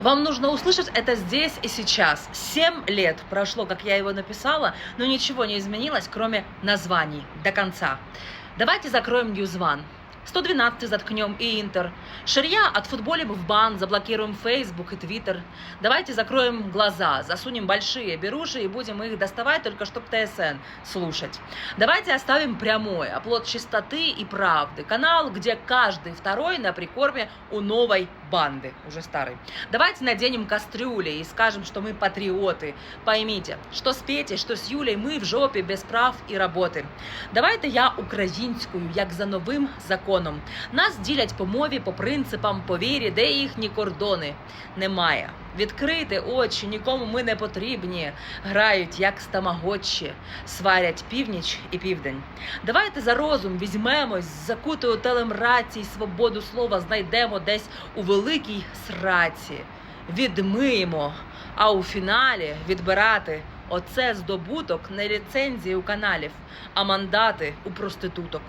Вам нужно услышать это здесь и сейчас. Семь лет прошло, как я его написала, но ничего не изменилось, кроме названий до конца. Давайте закроем One. 112 заткнем и Интер. Ширья отфутболим в бан, заблокируем Facebook и Twitter. Давайте закроем глаза, засунем большие беруши и будем их доставать, только чтобы ТСН слушать. Давайте оставим прямой, оплот чистоты и правды. Канал, где каждый второй на прикорме у новой банды, уже старой. Давайте наденем кастрюли и скажем, что мы патриоты. Поймите, что с Петей, что с Юлей мы в жопі без прав і роботи. Давайте я українською, як за новим законом. Нас ділять по мові, по принципам, по вірі, де їхні кордони. Немає. Відкрити очі, нікому ми не потрібні. Грають як стамагочі, сварять північ і південь. Давайте за розум візьмемось, закутою телемрації, свободу слова знайдемо десь у великій сраці. Відмиємо, а у фіналі відбирати оце здобуток не ліцензії у каналів, а мандати у проституток.